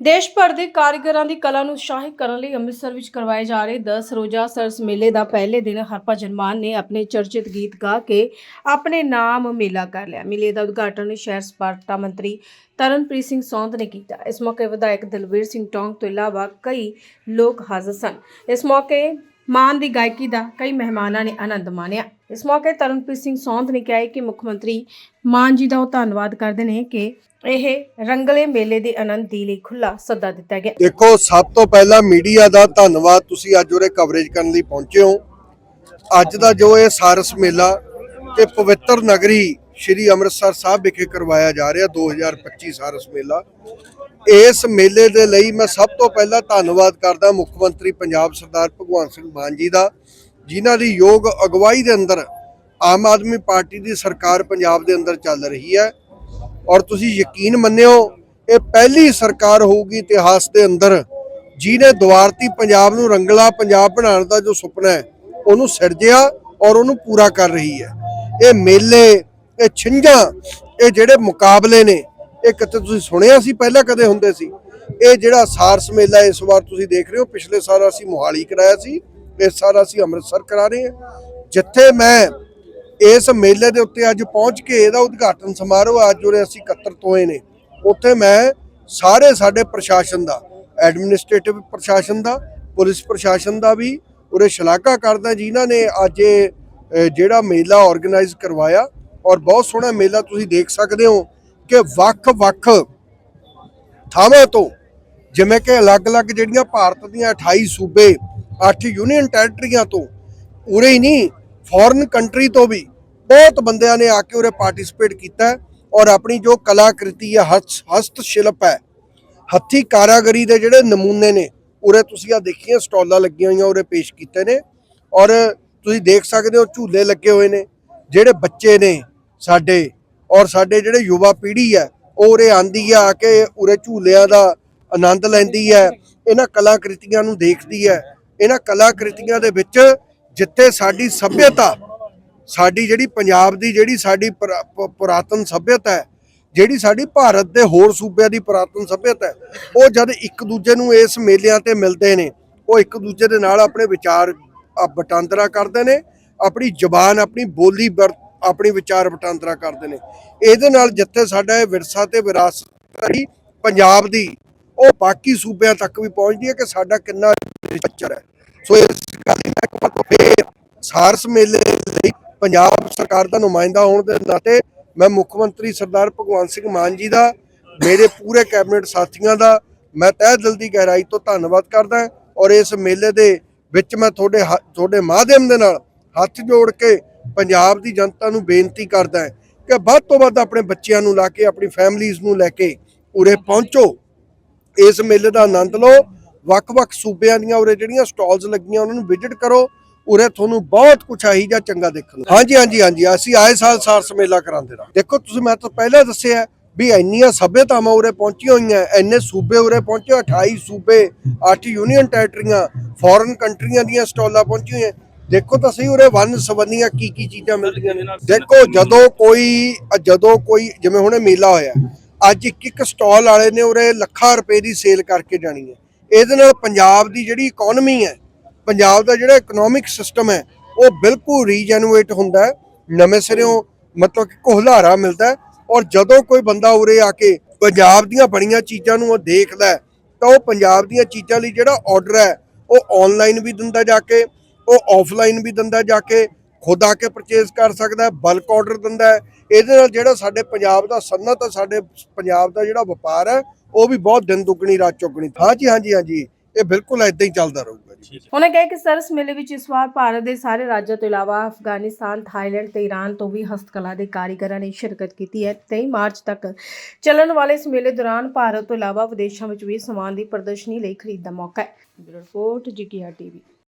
ਦੇਸ਼ ਭਰ ਦੇ ਕਾਰੀਗਰਾਂ ਦੀ ਕਲਾ ਨੂੰ ਉਤਸ਼ਾਹਿਤ ਕਰਨ ਲਈ ਅੰਮ੍ਰਿਤਸਰ ਵਿੱਚ ਕਰਵਾਏ ਜਾ ਰਹੇ 10 ਰੋਜ਼ਾ ਸਰਸ ਮੇਲੇ ਦਾ ਪਹਿਲੇ ਦਿਨ ਹਰਭਜਨ ਮਾਨ ਨੇ ਆਪਣੇ ਚਰਚਿਤ ਗੀਤ ਗਾ ਕੇ ਆਪਣੇ ਨਾਮ ਮੇਲਾ ਕਰ ਲਿਆ। ਮੇਲੇ ਦਾ ਉਦਘਾਟਨ ਸ਼ਹਿਰ ਸਪਾਰਟਾ ਮੰਤਰੀ ਤਰਨਪ੍ਰੀਤ ਸਿੰਘ ਸੌਂਦ ਨੇ ਕੀਤਾ। ਇਸ ਮੌਕੇ ਵਿਧਾਇਕ ਦਲਵੀਰ ਸਿੰਘ ਟੌਂਗ ਤੋਂ ਇਲਾਵਾ ਕਈ ਲੋਕ ਹਾਜ਼ਰ ਸਨ। ਇਸ ਮੌਕੇ ਮਾਨ ਦੀ ਗਾਇਕੀ ਦਾ ਕਈ ਮਹਿਮਾਨਾਂ ਨੇ ਆਨੰਦ ਮਾਣਿਆ। ਇਸ ਮੌਕੇ ਤਰਨਪ੍ਰੀਤ ਸਿੰਘ ਸੌਂਦ ਨੇ ਕਿਹਾ ਕਿ ਮੁੱਖ ਮੰਤਰੀ ਮਾਨ ਜੀ ਦਾ ਉਹ ਧੰਨਵਾਦ ਕਰਦੇ ਨੇ ਕਿ ਇਹ ਰੰਗਲੇ ਮੇਲੇ ਦੇ ਆਨੰਦ ਦੀ ਲਈ ਖੁੱਲਾ ਸੱਦਾ ਦਿੱਤਾ ਗਿਆ। ਦੇਖੋ, ਸਭ ਤੋਂ ਪਹਿਲਾਂ ਮੀਡੀਆ ਦਾ ਧੰਨਵਾਦ ਤੁਸੀਂ ਅੱਜ ਉਰੇ ਕਵਰੇਜ ਕਰਨ ਲਈ ਪਹੁੰਚੇ ਹੋ। ਅੱਜ ਦਾ ਜੋ ਇਹ ਸਾਰਸ ਮੇਲਾ ਇਹ ਪਵਿੱਤਰ ਨਗਰੀ ਸ਼੍ਰੀ ਅੰਮ੍ਰਿਤਸਰ ਸਾਹਿਬ ਵਿਖੇ ਕਰਵਾਇਆ ਜਾ ਰਿਹਾ 2025 ਸਾਰਸ ਮੇਲਾ। ਇਸ ਮੇਲੇ ਦੇ ਲਈ ਮੈਂ ਸਭ ਤੋਂ ਪਹਿਲਾਂ ਧੰਨਵਾਦ ਕਰਦਾ ਮੁੱਖ ਮੰਤਰੀ ਪੰਜਾਬ ਸਰਦਾਰ ਭਗਵੰਤ ਸਿੰਘ ਮਾਨ ਜੀ ਦਾ, ਜਿਨ੍ਹਾਂ ਦੀ ਯੋਗ ਅਗਵਾਈ ਦੇ ਅੰਦਰ ਆਮ ਆਦਮੀ ਪਾਰਟੀ ਦੀ ਸਰਕਾਰ ਪੰਜਾਬ ਦੇ ਅੰਦਰ ਚੱਲ ਰਹੀ ਹੈ। ਔਰ ਤੁਸੀਂ ਯਕੀਨ ਮੰਨਿਓ, ਇਹ ਪਹਿਲੀ ਸਰਕਾਰ ਹੋਊਗੀ ਇਤਿਹਾਸ ਦੇ ਅੰਦਰ, ਜਿਹਨੇ ਦੁਆਰਤੀ ਪੰਜਾਬ ਨੂੰ ਰੰਗਲਾ ਪੰਜਾਬ ਬਣਾਉਣ ਦਾ ਜੋ ਸੁਪਨਾ ਹੈ, ਉਹਨੂੰ ਸਿਰਜਿਆ ਔਰ ਉਹਨੂੰ ਪੂਰਾ ਕਰ ਰਹੀ ਹੈ। ਇਹ ਮੇਲੇ ਇਹ ਛਿੰਝਾਂ, ਇਹ ਜਿਹੜੇ ਮੁਕਾਬਲੇ ਨੇ, ਇਹ ਕਿਤੇ ਤੁਸੀਂ ਸੁਣਿਆ ਸੀ, ਪਹਿਲਾਂ ਕਦੇ ਹੁੰਦੇ ਸੀ? ਇਹ ਜਿਹੜਾ ਸਾਰਸ ਮੇਲਾ ਇਸ ਵਾਰ ਤੁਸੀਂ ਦੇਖ ਰਹੇ ਹੋ, ਪਿਛਲੇ ਸਾਲ ਅਸੀਂ ਮੋਹਾਲੀ ਕਰਾਇਆ ਸੀ, ਇਸ ਸਾਲ ਅਸੀਂ ਅੰਮ੍ਰਿਤਸਰ ਕਰਾ ਰਹੇ ਹਾਂ। ਜਿੱਥੇ ਮੈਂ ਇਸ ਮੇਲੇ ਦੇ ਉੱਤੇ ਅੱਜ ਪਹੁੰਚ ਕੇ ਇਹਦਾ ਉਦਘਾਟਨ ਸਮਾਰੋਹ ਅੱਜ ਉਰੇ ਅਸੀਂ ਇਕੱਤਰ ਹੋਏ ਨੇ। ਉੱਥੇ ਮੈਂ ਸਾਰੇ ਸਾਡੇ ਪ੍ਰਸ਼ਾਸਨ ਦਾ ਐਡਮਿਨਿਸਟ੍ਰੇਟਿਵ ਪ੍ਰਸ਼ਾਸਨ ਦਾ, ਪੁਲਿਸ ਪ੍ਰਸ਼ਾਸਨ ਦਾ ਵੀ ਉਰੇ ਸ਼ਲਾਘਾ ਕਰਦਾ, ਜਿਨ੍ਹਾਂ ਨੇ ਅੱਜ ਇਹ ਜਿਹੜਾ ਮੇਲਾ ਆਰਗੇਨਾਈਜ਼ ਕਰਵਾਇਆ। ਔਰ ਬਹੁਤ ਸੋਹਣਾ ਮੇਲਾ ਤੁਸੀਂ ਦੇਖ ਸਕਦੇ ਹੋ ਕਿ ਵੱਖ-ਵੱਖ ਥਾਵਾਂ ਤੋਂ ਜਿਵੇਂ ਕਿ ਅਲੱਗ-ਅਲੱਗ ਜਿਹੜੀਆਂ ਭਾਰਤ ਦੀਆਂ 28 ਸੂਬੇ 8 ਯੂਨੀਅਨ ਟੈਰੀਟਰੀਆਂ ਤੋਂ ਉਰੇ ਹੀ ਨਹੀਂ ਫੋਰਨ ਕੰਟਰੀ ਤੋਂ ਵੀ ਬਹੁਤ ਬੰਦਿਆਂ ਨੇ ਆ ਕੇ ਉਰੇ ਪਾਰਟਿਸਿਪੇਟ ਕੀਤਾ ਔਰ ਆਪਣੀ ਜੋ ਕਲਾਕ੍ਰਿਤੀ ਹੈ, ਹਸਤ ਹਸਤ ਸ਼ਿਲਪ ਹੈ, ਹੱਥੀ ਕਾਰਾਗਰੀ ਦੇ ਜਿਹੜੇ ਨਮੂਨੇ ਨੇ, ਉਰੇ ਤੁਸੀਂ ਆ ਦੇਖੀਆਂ, ਸਟਾਲਾਂ ਲੱਗੀਆਂ ਹੋਈਆਂ ਉਰੇ ਪੇਸ਼ ਕੀਤੇ ਨੇ ਔਰ ਤੁਸੀਂ ਦੇਖ ਸਕਦੇ ਹੋ ਝੂਲੇ ਲੱਗੇ ਹੋਏ ਨੇ। ਜਿਹੜੇ ਬੱਚੇ ਨੇ ਸਾਡੇ ਔਰ ਸਾਡੇ ਜਿਹੜੇ ਯੁਵਾ ਪੀੜ੍ਹੀ ਹੈ ਉਹ ਉਰੇ ਆਂਦੀ ਆ ਆ ਕੇ ਉਰੇ ਝੂਲਿਆਂ ਦਾ ਆਨੰਦ ਲੈਂਦੀ ਹੈ ਇਹਨਾਂ ਕਲਾਕ੍ਰਿਤੀਆਂ ਨੂੰ ਦੇਖਦੀ ਹੈ। ਇਹਨਾਂ ਕਲਾਕ੍ਰਿਤੀਆਂ ਦੇ ਵਿੱਚ ਜਿੱਥੇ ਸਾਡੀ ਸੱਭਿਅਤਾ ਸਾਡੀ ਜਿਹੜੀ ਪੰਜਾਬ ਦੀ ਜਿਹੜੀ ਸਾਡੀ ਪੁਰਾ- ਪੁਰਾਤਨ ਸੱਭਿਅਤਾ ਹੈ ਜਿਹੜੀ ਸਾਡੀ ਭਾਰਤ ਦੇ ਹੋਰ ਸੂਬਿਆਂ ਦੀ ਪੁਰਾਤਨ ਸੱਭਿਅਤਾ ਹੈ ਉਹ ਜਦ ਇੱਕ ਦੂਜੇ ਨੂੰ ਇਸ ਮੇਲਿਆਂ ਤੇ ਮਿਲਦੇ ਨੇ ਉਹ ਇੱਕ ਦੂਜੇ ਦੇ ਨਾਲ ਆਪਣੇ ਵਿਚਾਰ ਆ, ਵਟਾਂਦਰਾ ਕਰਦੇ ਨੇ ਆਪਣੀ ਜ਼ੁਬਾਨ, ਆਪਣੀ ਬੋਲੀ ਵਰ- ਆਪਣੀ ਵਿਚਾਰ ਵਟਾਂਦਰਾ ਕਰਦੇ ਨੇ। ਇਹਦੇ ਨਾਲ ਜਿੱਥੇ ਸਾਡਾ ਇਹ ਵਿਰਸਾ ਤੇ ਵਿਰਾਸਤ ਹੈ, ਪੰਜਾਬ ਦੀ, ਉਹ ਬਾਕੀ ਸੂਬਿਆਂ ਤੱਕ ਵੀ ਪਹੁੰਚਦੀ ਹੈ ਕਿ ਸਾਡਾ ਕਿੰਨਾ ਰਿਚਰ ਹੈ। ਸੋ ਇਸ ਗੱਲ ਦੀ ਇੱਕ ਵਾਰ ਫੇਰ ਸਾਰਸ ਮੇਲੇ ਲਈ ਪੰਜਾਬ ਸਰਕਾਰ ਦਾ ਨੁਮਾਇੰਦਾ ਹੋਣ ਦੇ ਨਾਤੇ ਮੈਂ ਮੁੱਖ ਮੰਤਰੀ ਸਰਦਾਰ ਭਗਵੰਤ ਸਿੰਘ ਮਾਨ ਜੀ ਦਾ, ਮੇਰੇ ਪੂਰੇ ਕੈਬਨਿਟ ਸਾਥੀਆਂ ਦਾ, ਮੈਂ ਤਹਿ ਦਿਲ ਦੀ ਗਹਿਰਾਈ ਤੋਂ ਧੰਨਵਾਦ ਕਰਦਾ ਔਰ ਇਸ ਮੇਲੇ ਦੇ ਵਿੱਚ ਮੈਂ ਤੁਹਾਡੇ ਹ- ਤੁਹਾਡੇ ਮਾਧਿਅਮ ਦੇ ਨਾਲ ਹੱਥ ਜੋੜ ਕੇ ਪੰਜਾਬ ਦੀ ਜਨਤਾ ਨੂੰ ਬੇਨਤੀ ਕਰਦਾ ਹਾਂ ਕਿ ਵੱਧ ਤੋਂ ਵੱਧ ਆਪਣੇ ਬੱਚਿਆਂ ਨੂੰ ਲਾ ਕੇ, ਆਪਣੀ ਫੈਮਲੀਆਂ ਨੂੰ ਲੈ ਕੇ ਉਰੇ ਪਹੁੰਚੋ। ਇਸ ਮੇਲੇ ਦਾ ਆਨੰਦ ਲਓ। ਵੱਖ-ਵੱਖ ਸੂਬਿਆਂ ਦੀਆਂ ਉਰੇ ਜਿਹੜੀਆਂ ਸਟਾਲਸ ਲੱਗੀਆਂ, ਉਹਨਾਂ ਨੂੰ ਵਿਜ਼ਿਟ ਕਰੋ। ਉਰੇ ਤੁਹਾਨੂੰ ਬਹੁਤ ਕੁਝ ਆਹੀ ਜਾਂ ਚੰਗਾ ਦੇਖਣ ਨੂੰ ਹਾਂਜੀ ਹਾਂਜੀ ਹਾਂਜੀ, ਅਸੀਂ ਆਏ ਸਾਲ ਸਾਰਸ ਮੇਲਾ ਕਰਾਉਂਦੇ ਰਹਾਂ ਦੇਖੋ, ਤੁਸੀਂ ਮੈਂ ਤਾਂ ਪਹਿਲਾਂ ਦੱਸਿਆ ਵੀ ਇੰਨੀਆਂ ਸਭਿਅਤਾਵਾਂ ਉਰੇ ਪਹੁੰਚੀਆਂ ਹੋਈਆਂ ਇੰਨੇ ਸੂਬੇ ਉਰੇ ਪਹੁੰਚੇ 28 ਸੂਬੇ 8 ਯੂਨੀਅਨ ਟੈਰੀਟਰੀਆਂ ਫੋਰਨ ਕੰਟਰੀਆਂ ਦੀਆਂ ਸਟਾਲਾਂ ਪਹੁੰਚੀਆਂ ਹੋਈਆਂ। ਦੇਖੋ ਤਾਂ ਸਹੀ ਉਰੇ ਵਨ ਸਵੰਨੀਆਂ ਕੀ ਕੀ ਚੀਜ਼ਾਂ ਮਿਲਦੀਆਂ ਨੇ। ਦੇਖੋ ਜਦੋਂ ਕੋਈ ਜਦੋਂ ਕੋਈ ਜਿਵੇਂ ਹੁਣੇ ਮੇਲਾ ਹੋਇਆ ਅੱਜ ਇੱਕ ਇੱਕ ਸਟਾਲ ਵਾਲੇ ਨੇ ਉਰੇ ਲੱਖਾਂ ਰੁਪਏ ਦੀ ਸੇਲ ਕਰਕੇ ਜਾਣੀ ਹੈ। ਇਹਦੇ ਨਾਲ ਪੰਜਾਬ ਦੀ ਜਿਹੜੀ ਇਕਨੋਮੀ ਹੈ ਪੰਜਾਬ ਦਾ ਜਿਹੜਾ ਇਕਨੋਮਿਕ ਸਿਸਟਮ ਹੈ ਉਹ ਬਿਲਕੁਲ ਰੀਜਨਰੇਟ ਹੁੰਦਾ ਹੈ। ਨਵੇਂ ਸਿਰਿਓਂ ਮਤਲਬ ਕਿ ਕੋਹਲਾਰਾ ਮਿਲਦਾ ਔਰ ਜਦੋਂ ਕੋਈ ਬੰਦਾ ਉਰੇ ਆ ਕੇ ਪੰਜਾਬ ਦੀਆਂ ਬਣੀਆਂ ਚੀਜ਼ਾਂ ਨੂੰ ਉਹ ਦੇਖਦਾ ਤਾਂ ਉਹ ਪੰਜਾਬ ਦੀਆਂ ਚੀਜ਼ਾਂ ਲਈ ਜਿਹੜਾ ਆਰਡਰ ਹੈ ਉਹ ਆਨਲਾਈਨ ਵੀ ਦਿੰਦਾ ਜਾ ਕੇ ਉਹ ਆਫਲਾਈਨ ਵੀ ਦਿੰਦਾ ਜਾ ਕੇ ਖੁਦ ਆ ਕੇ ਪਰਚੇਸ ਕਰ ਸਕਦਾ ਹੈ ਬਲਕ ਆਰਡਰ ਦਿੰਦਾ ਹੈ। ਇਹਦੇ ਨਾਲ ਜਿਹੜਾ ਸਾਡੇ ਪੰਜਾਬ ਦਾ ਸਨਅਤ ਹੈ ਸਾਡੇ ਪੰਜਾਬ ਦਾ ਜਿਹੜਾ ਵਪਾਰ ਹੈ ਉਹ ਵੀ ਬਹੁਤ ਦਿਨ ਦੁੱਗਣੀ ਰਾਤ ਚੌਗਣੀ। ਹਾਂਜੀ ਹਾਂਜੀ ਹਾਂਜੀ ਇਹ ਬਿਲਕੁਲ ਇਦਾਂ ਹੀ ਚੱਲਦਾ ਰਹੂਗਾ ਜੀ। ਉਹਨੇ ਕਿਹਾ ਕਿ ਸਰਸ ਮੇਲੇ ਵਿੱਚ ਇਸ ਵਾਰ ਭਾਰਤ ਦੇ ਸਾਰੇ ਰਾਜਾਂ ਤੋਂ ਇਲਾਵਾ ਅਫਗਾਨਿਸਤਾਨ ਥਾਈਲੈਂਡ ਤੇ ਈਰਾਨ ਤੋਂ ਵੀ ਹਸਤਕਲਾ ਦੇ ਕਾਰੀਗਰਾਂ ਨੇ ਸ਼ਿਰਕਤ ਕੀਤੀ ਹੈ। 23 ਮਾਰਚ ਤੱਕ ਚੱਲਣ ਵਾਲੇ ਇਸ ਮੇਲੇ ਦੌਰਾਨ ਭਾਰਤ ਤੋਂ ਇਲਾਵਾ ਵਿਦੇਸ਼ਾਂ ਵਿੱਚ ਵੀ ਸਮਾਨ ਦੀ ਪ੍ਰਦਰਸ਼ਨੀ ਲਈ ਖਰੀਦ ਦਾ ਮੌਕਾ ਹੈ। Bureau report GKR TV.